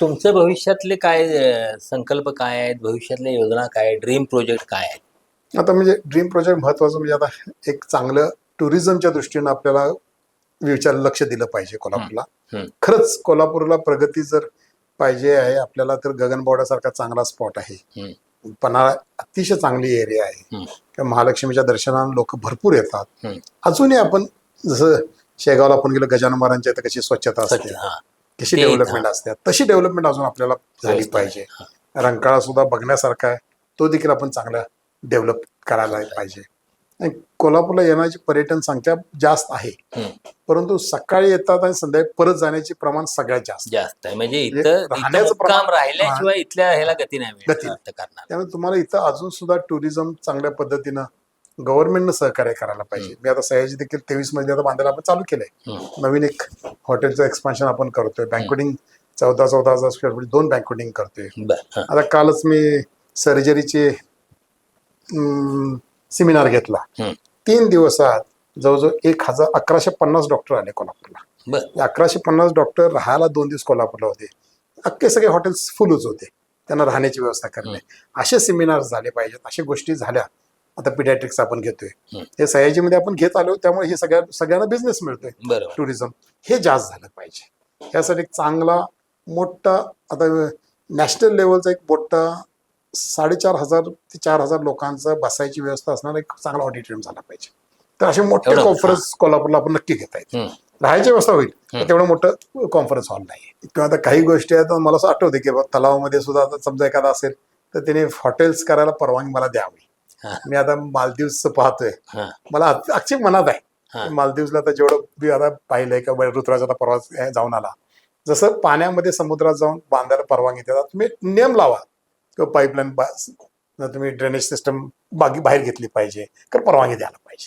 तुमचे भविष्यातले काय अं, संकल्प काय आहेत? भविष्यातल्या योजना काय ड्रीम प्रोजेक्ट काय आहेत? आता म्हणजे ड्रीम प्रोजेक्ट महत्वाचं म्हणजे आता एक चांगलं टुरिझमच्या दृष्टीनं आपल्याला विचार लक्ष दिलं पाहिजे कोल्हापूरला. हम्म. खरंच कोल्हापूरला प्रगती जर पाहिजे आहे आपल्याला तर गगनबावड्यासारखा चांगला स्पॉट आहे. पन्हाळा अतिशय चांगली एरिया आहे. हम्म. किंवा महालक्ष्मीच्या दर्शनाला लोक भरपूर येतात. हम्म. अजूनही आपण जसं शेगावला आपण गेलो गजानन महाराजांच्या इथं कशी स्वच्छता असते. हा. कशी डेव्हलपमेंट असते? तशी डेव्हलपमेंट अजून आपल्याला झाली पाहिजे. रंकाळा सुद्धा बघण्यासारखा आहे. तो देखील आपण चांगला डेव्हलप करायला पाहिजे. आणि कोल्हापूरला येण्याची पर्यटन संख्या जास्त आहे. परंतु सकाळी येतात आणि संध्याकाळी परत जाण्याचे प्रमाण सगळ्यात जास्त. जास्त आहे. म्हणजे म्हणजे इथं राहण्याचं प्रमाण- राहिल्याशिवाय इथल्या ह्याला गती नाही गती. त्यामुळे तुम्हाला इथं अजून सुद्धा टुरिझम चांगल्या पद्धतीनं गव्हर्नमेंटनं सहकार्य करायला पाहिजे. मी आता सयाजी देखील तेवीसमध्ये आता बांधायला आपण चालू केलंय. नवीन एक हॉटेलचं एक्सपान्शन आपण करतोय. बँकवेटिंग चौदा चौदा हजार स्क्वेअर फूट दोन बँकवेटिंग करतोय. आता कालच मी सर्जरीचे सेमिनार घेतला. तीन दिवसात जवळजवळ एक हजार अकराशे पन्नास डॉक्टर आले कोल्हापूरला. अकराशे पन्नास डॉक्टर राहायला दोन दिवस कोल्हापूरला होते. अख्खे सगळे हॉटेल्स फुलच होते. त्यांना राहण्याची व्यवस्था करणे. असे सेमिनार झाले पाहिजेत. अशा गोष्टी झाल्या. आता पिडॅट्रिक्स आपण घेतोय. हे सयाजीमध्ये आपण घेत आलो त्यामुळे हे सगळ्या सगळ्यांना बिझनेस मिळतोय टुरिझम हे जास्त झालं पाहिजे यासाठी एक चांगला मोठा आता नॅशनल लेवलचा एक मोठा साडेचार हजार ते चार हजार लोकांचं बसायची व्यवस्था असणारा एक चांगला ऑडिटोरियम झाला पाहिजे तर असे मोठे? कॉन्फरन्स कोल्हापूरला आपण नक्की घेता येईल हम्म. राहायची व्यवस्था होईल. तर तेवढं मोठं कॉन्फरन्स हॉल नाही किंवा आता काही गोष्टी आहेत मला असं आठवते की तलावामध्ये सुद्धा आता समजा एखादा असेल तर त्याने हॉटेल्स करायला परवानगी मला द्यावी. मी आता मालदीवचं पाहतोय. हा. मला अक्षय मनात आहे. मालदीवला आता जेवढं मी आता पाहिलंय का ऋतुराज आता प्रवास हे जाऊन आला. जसं पाण्यामध्ये समुद्रात जाऊन बांधायला परवानगी देतात तुम्ही नियम लावा. किंवा पाईपलाईन तुम्ही ड्रेनेज सिस्टम बागी बाहेर घेतली पाहिजे तर परवानगी द्यायला पाहिजे.